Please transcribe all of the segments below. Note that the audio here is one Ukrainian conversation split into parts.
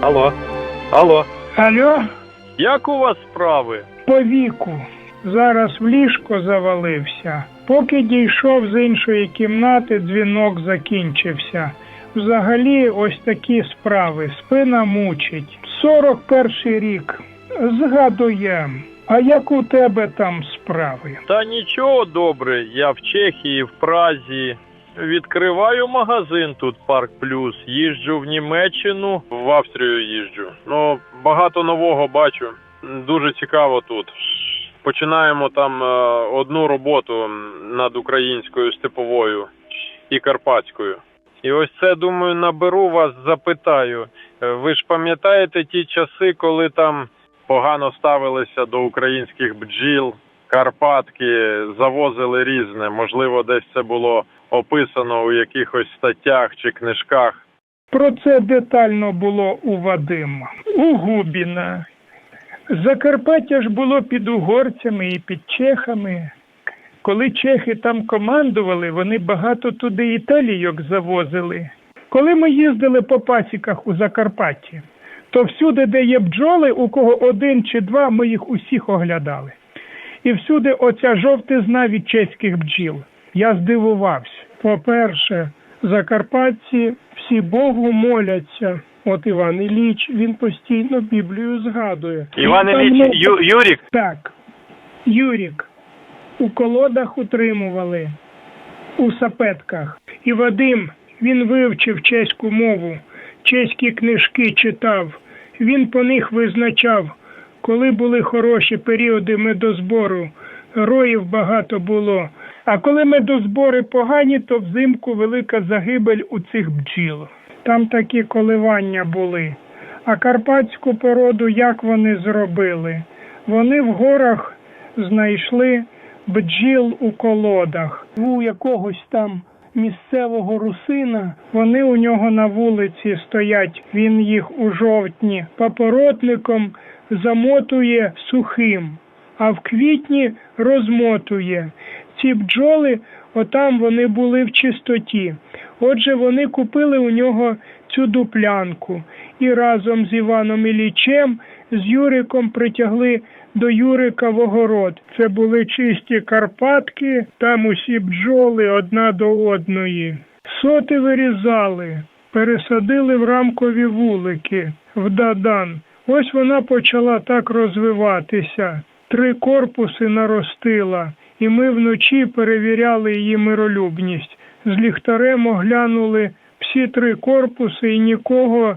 Алло. Алло. Алло, Як у вас справи? по віку. Зараз в ліжко завалився. Поки дійшов з іншої кімнати, дзвінок закінчився. Взагалі, ось такі справи. Спина мучить. 41 рік. Згадуєм. А як у тебе там справи? Та нічого добре, я в Чехії, в Празі. Відкриваю магазин тут Парк Плюс. Їжджу в Німеччину, в Австрію їжджу. Ну, багато нового бачу. Дуже цікаво тут. Починаємо там е, одну роботу над українською степовою і карпатською. І ось це думаю, наберу вас, запитаю. Е, Ви ж пам'ятаєте ті часи, коли там погано ставилися до українських бджіл, Карпатки завозили різне. Можливо, десь це було описано у якихось статтях чи книжках. Про це детально було у Вадима. У Губіна. Закарпаття ж було під угорцями і під чехами. Коли чехи там командували, вони багато туди італійок завозили. Коли ми їздили по пасіках у Закарпатті, то всюди, де є бджоли, у кого один чи два, ми їх усіх оглядали. І всюди оця жовтизна від чеських бджіл. Я здивувався. По-перше, закарпатці всі Богу моляться. От Іван Ілліч, він постійно Біблію згадує. Іван Там, Ілліч, ну, Ю, Юрік, Так. Юрік. У колодах утримували, у сапетках. І Вадим, він вивчив чеську мову, чеські книжки читав. Він по них визначав, коли були хороші періоди медозбору, роїв багато було. А коли медозбори погані, то взимку велика загибель у цих бджіл. Там такі коливання були. А карпатську породу як вони зробили? Вони в горах знайшли бджіл у колодах. У якогось там місцевого русина вони у нього на вулиці стоять. Він їх у жовтні папоротником замотує сухим, а в квітні розмотує. Ці бджоли, отам вони були в чистоті. Отже, вони купили у нього цю дуплянку і разом з Іваном Іллічем, з Юриком притягли до Юрика в огород. Це були чисті Карпатки, там усі бджоли одна до одної. Соти вирізали, пересадили в рамкові вулики, в Дадан. Ось вона почала так розвиватися. Три корпуси наростила, і ми вночі перевіряли її миролюбність. З ліхтарем оглянули всі три корпуси і нікого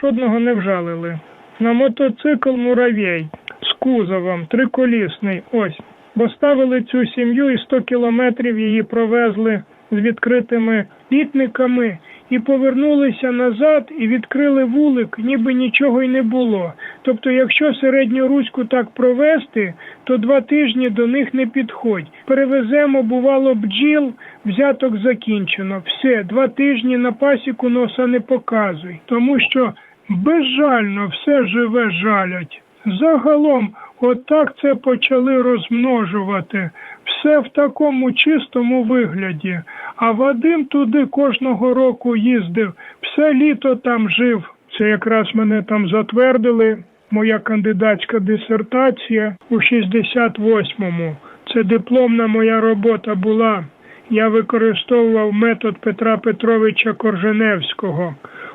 жодного не вжалили. На мотоцикл муравей з кузовом, триколісний, ось. Бо ставили цю сім'ю і 100 кілометрів її провезли з відкритими літниками і повернулися назад і відкрили вулик, ніби нічого й не було. Тобто, якщо середню руську так провести, то два тижні до них не підходь. Перевеземо, бувало, бджіл, взяток закінчено. Все, два тижні на пасіку носа не показуй, тому що безжально все живе жалять. Загалом, отак це почали розмножувати. Все в такому чистому вигляді. А Вадим туди кожного року їздив, все літо там жив. Це якраз мене там затвердили. Моя кандидатська дисертація у 68-му. Це дипломна моя робота була. Я використовував метод Петра Петровича Корженевського.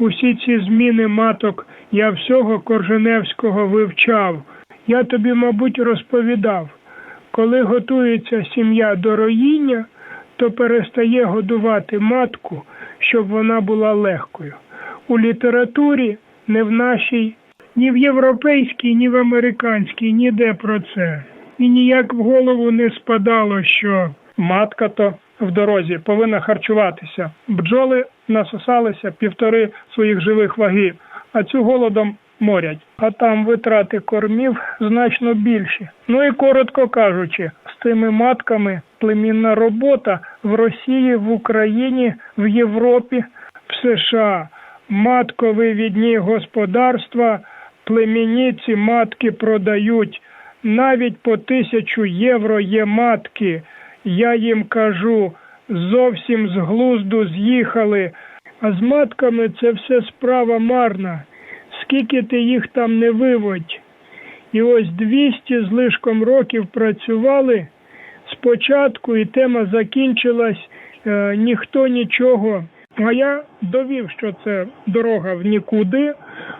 Усі ці зміни маток я всього Корженевського вивчав. Я тобі, мабуть, розповідав, коли готується сім'я до роїння, то перестає годувати матку, щоб вона була легкою. У літературі, не в нашій, ні в європейській, ні в американській, ніде про це. І ніяк в голову не спадало, що матка то в дорозі повинна харчуватися. Бджоли насосалися півтори своїх живих ваги, а цю голодом морять. А там витрати кормів значно більші. Ну і коротко кажучи, з цими матками племінна робота в Росії, в Україні, в Європі, в США матковивідні господарства, племінниці матки продають. Навіть по тисячу євро є матки. Я їм кажу, зовсім з глузду з'їхали. А з матками це все справа марна. Скільки ти їх там не виводь. І ось 200 з лишком років працювали спочатку, і тема закінчилась, е, ніхто нічого. А я довів, що це дорога в нікуди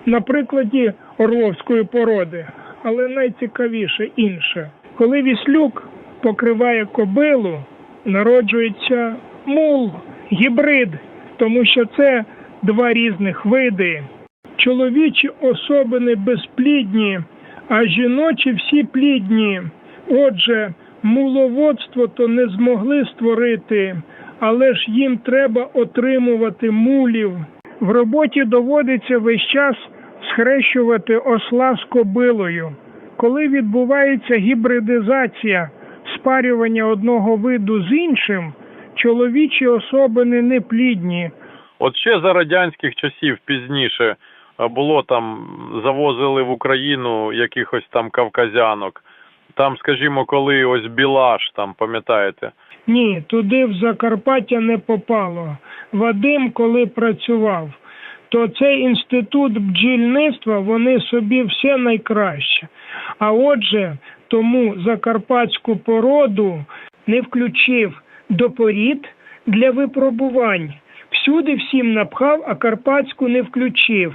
на прикладі орловської породи. Але найцікавіше інше. Коли віслюк покриває кобилу, народжується мул, гібрид, тому що це два різних види. Чоловічі особини безплідні, а жіночі всі плідні. Отже, муловодство то не змогли створити, але ж їм треба отримувати мулів. В роботі доводиться весь час схрещувати осла з кобилою. Коли відбувається гібридизація, спарювання одного виду з іншим, чоловічі особини не плідні. От ще за радянських часів пізніше е, було там, завозили в Україну якихось там кавказянок. Там, скажімо, коли ось Білаш, там, пам'ятаєте? Ні, туди в Закарпаття не попало. Вадим, коли працював, то цей інститут бджільництва вони собі все найкраще. А отже, тому закарпатську породу не включив до порід для випробувань. Всюди всім напхав, а карпатську не включив.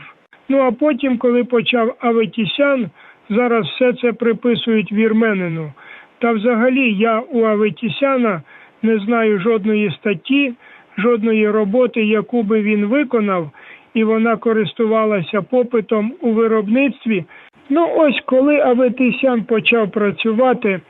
Ну а потім, коли почав Аветісян, зараз все це приписують вірменину. Та взагалі я у Аветісяна не знаю жодної статті, жодної роботи, яку би він виконав, і вона користувалася попитом у виробництві. Ну ось коли Аветисян почав працювати,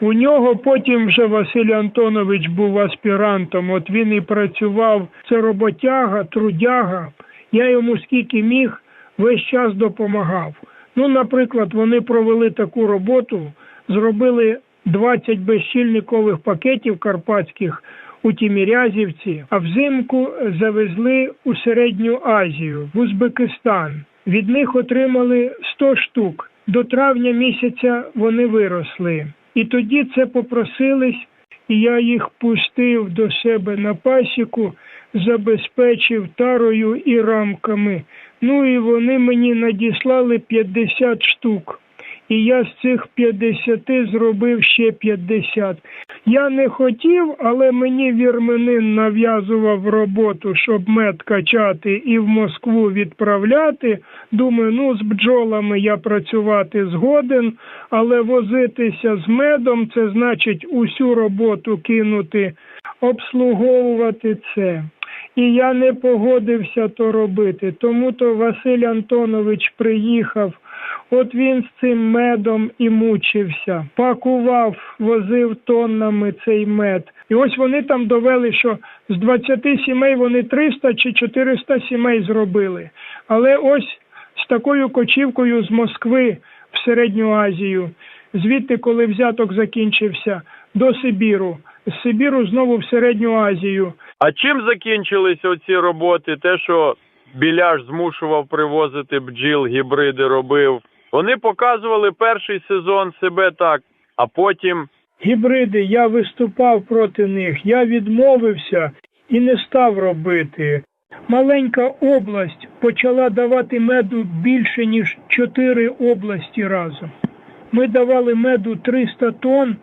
у нього потім вже Василь Антонович був аспірантом. От він і працював. Це роботяга, трудяга. Я йому скільки міг, весь час допомагав. Ну, наприклад, вони провели таку роботу, зробили 20 безщільникових пакетів карпатських у Тімірязівці, а взимку завезли у Середню Азію, в Узбекистан. Від них отримали 100 штук. До травня місяця вони виросли. І тоді це попросились, і я їх пустив до себе на пасіку, забезпечив тарою і рамками. Ну і вони мені надіслали 50 штук. І я з цих 50 зробив ще 50. Я не хотів, але мені вірменин нав'язував роботу, щоб мед качати і в Москву відправляти. Думаю, ну з бджолами я працювати згоден, але возитися з медом це значить усю роботу кинути, обслуговувати це. І я не погодився то робити. Тому то Василь Антонович приїхав. От він з цим медом і мучився, пакував, возив тоннами цей мед. І ось вони там довели, що з 20 сімей вони 300 чи 400 сімей зробили. Але ось з такою кочівкою з Москви в Середню Азію, звідти, коли взяток закінчився, до Сибіру, з Сибіру знову в Середню Азію. А чим закінчилися оці роботи? Те, що Біляш змушував привозити бджіл, гібриди робив. Вони показували перший сезон себе так, а потім Гібриди, я виступав проти них, я відмовився і не став робити. Маленька область почала давати меду більше, ніж чотири області разом. Ми давали меду 300 тонн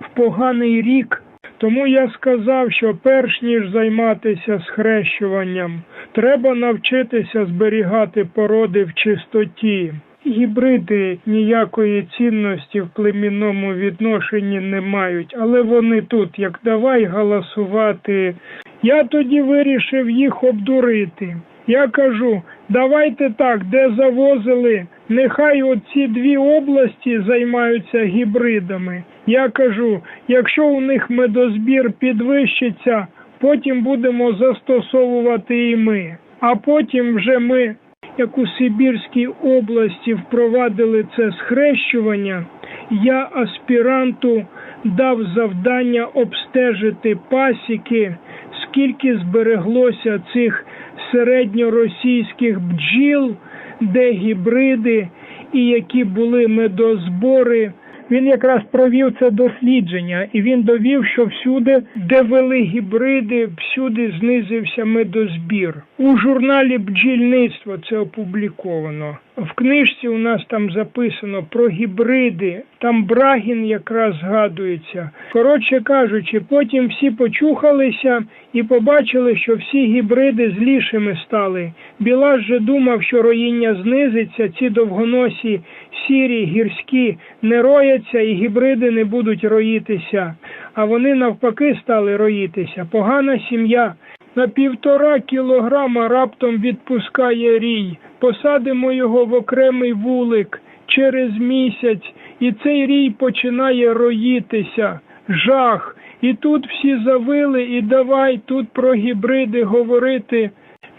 в поганий рік. Тому я сказав, що перш ніж займатися схрещуванням, треба навчитися зберігати породи в чистоті. Гібриди ніякої цінності в племінному відношенні не мають, але вони тут, як давай галасувати. Я тоді вирішив їх обдурити. Я кажу, давайте так, де завозили, нехай оці дві області займаються гібридами. Я кажу, якщо у них медозбір підвищиться, потім будемо застосовувати і ми. А потім вже ми, як у Сибірській області, впровадили це схрещування, я аспіранту дав завдання обстежити пасіки, скільки збереглося цих середньоросійських бджіл, де гібриди і які були медозбори. Він якраз провів це дослідження, і він довів, що всюди, де вели гібриди, всюди знизився медозбір. У журналі бджільництво це опубліковано. В книжці у нас там записано про гібриди. Там Брагін якраз згадується. Коротше кажучи, потім всі почухалися і побачили, що всі гібриди злішими стали. Білаш же думав, що роїння знизиться, ці довгоносі сірі гірські не рояться і гібриди не будуть роїтися. А вони навпаки стали роїтися. Погана сім'я. На півтора кілограма раптом відпускає рій. Посадимо його в окремий вулик через місяць, і цей рій починає роїтися. Жах. І тут всі завили, і давай тут про гібриди говорити.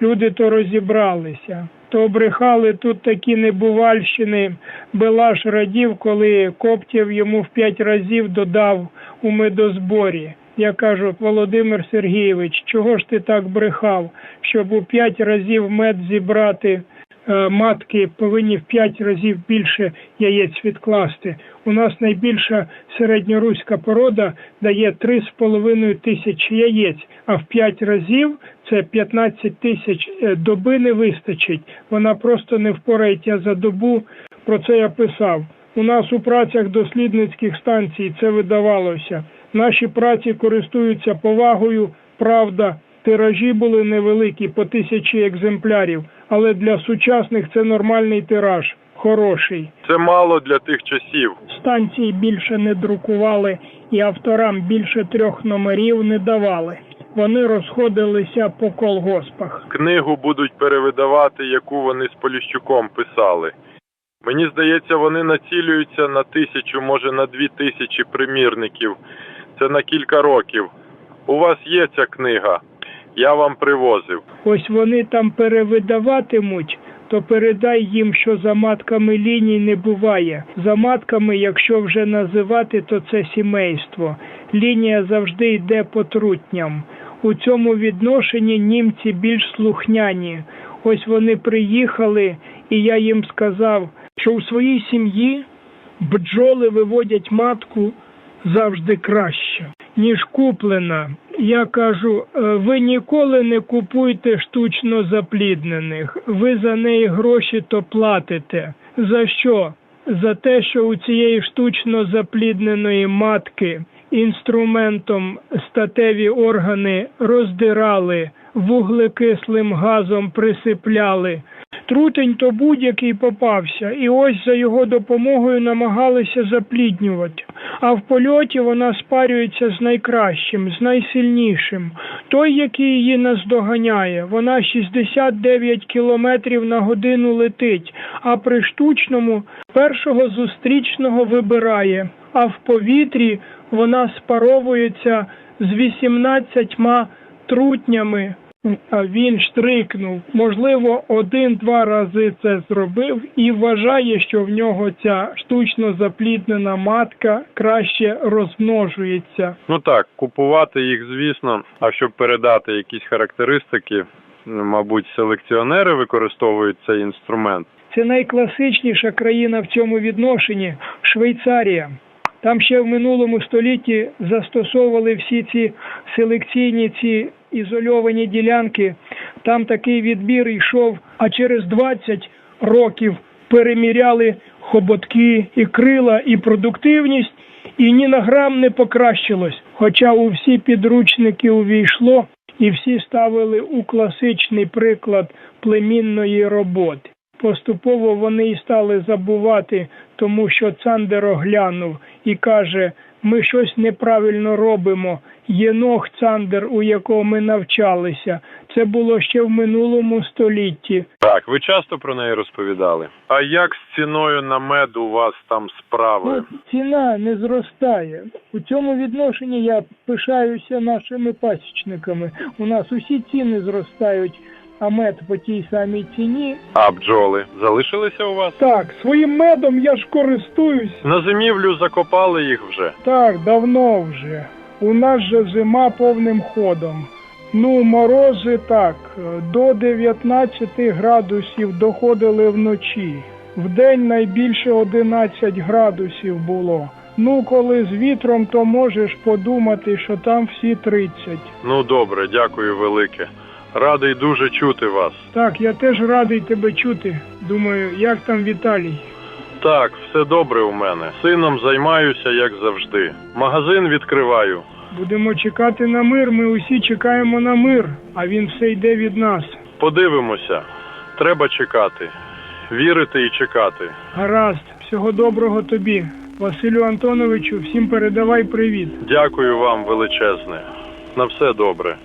Люди то розібралися. То брехали тут такі небувальщини. Белаш радів, коли Коптєв йому в п'ять разів додав у медозборі. Я кажу, Володимир Сергійович, чого ж ти так брехав, щоб у п'ять разів мед зібрати? е, Матки повинні в п'ять разів більше яєць відкласти. У нас найбільша середньоруська порода дає 3,5 тисячі яєць, а в п'ять разів це 15 тисяч е, доби не вистачить. Вона просто не впорається за добу. Про це я писав. У нас у працях дослідницьких станцій це видавалося. Наші праці користуються повагою, правда. Тиражі були невеликі по тисячі екземплярів, але для сучасних це нормальний тираж, хороший. Це мало для тих часів. Станції більше не друкували і авторам більше трьох номерів не давали. Вони розходилися по колгоспах. Книгу будуть перевидавати, яку вони з Поліщуком писали. Мені здається, вони націлюються на тисячу, може на дві тисячі примірників. Це на кілька років. У вас є ця книга. Я вам привозив. Ось вони там перевидаватимуть, то передай їм, що за матками ліній не буває. За матками, якщо вже називати, то це сімейство. Лінія завжди йде по трутням. У цьому відношенні німці більш слухняні. Ось вони приїхали, і я їм сказав, що у своїй сім'ї бджоли виводять матку завжди краще, ніж куплена. Я кажу, «Е, ви ніколи не купуйте штучно запліднених. Ви за неї гроші то платите. За що? За те, що у цієї штучно заплідненої матки інструментом статеві органи роздирали, вуглекислим газом присипляли. Трутень то будь-який попався, і ось за його допомогою намагалися запліднювати. А в польоті вона спарюється з найкращим, з найсильнішим. Той, який її наздоганяє, вона 69 кілометрів на годину летить, а при штучному першого зустрічного вибирає, а в повітрі вона спаровується з 18 трутнями. А він штрикнув. Можливо, один-два рази це зробив і вважає, що в нього ця штучно запліднена матка краще розмножується. Ну так, купувати їх, звісно, а щоб передати якісь характеристики, мабуть, селекціонери використовують цей інструмент. Це найкласичніша країна в цьому відношенні Швейцарія. Там ще в минулому столітті застосовували всі ці селекційні ці ізольовані ділянки. Там такий відбір йшов, а через 20 років переміряли хоботки і крила, і продуктивність, і ні на грам не покращилось. Хоча у всі підручники увійшло, і всі ставили у класичний приклад племінної роботи. Поступово вони й стали забувати, тому що Цандер оглянув і каже: ми щось неправильно робимо. Єнох Цандер, у якого ми навчалися, це було ще в минулому столітті. Так, ви часто про неї розповідали. А як з ціною на мед у вас там справи? Ну, ціна не зростає. У цьому відношенні я пишаюся нашими пасічниками. У нас усі ціни зростають, а мед по тій самій ціні. А бджоли залишилися у вас? Так, своїм медом я ж користуюсь. На зимівлю закопали їх вже. Так, давно вже. У нас же зима повним ходом. Ну, морози так, до 19 градусів доходили вночі. Вдень найбільше 11 градусів було. Ну, коли з вітром, то можеш подумати, що там всі 30. Ну добре, дякую велике. Радий дуже чути вас. Так, я теж радий тебе чути. Думаю, як там Віталій? Так, все добре у мене. Сином займаюся, як завжди. Магазин відкриваю. Будемо чекати на мир, ми усі чекаємо на мир, а він все йде від нас. Подивимося. Треба чекати. Вірити і чекати. Гаразд, всього доброго тобі. Василю Антоновичу, всім передавай привіт. Дякую вам величезне. На все добре.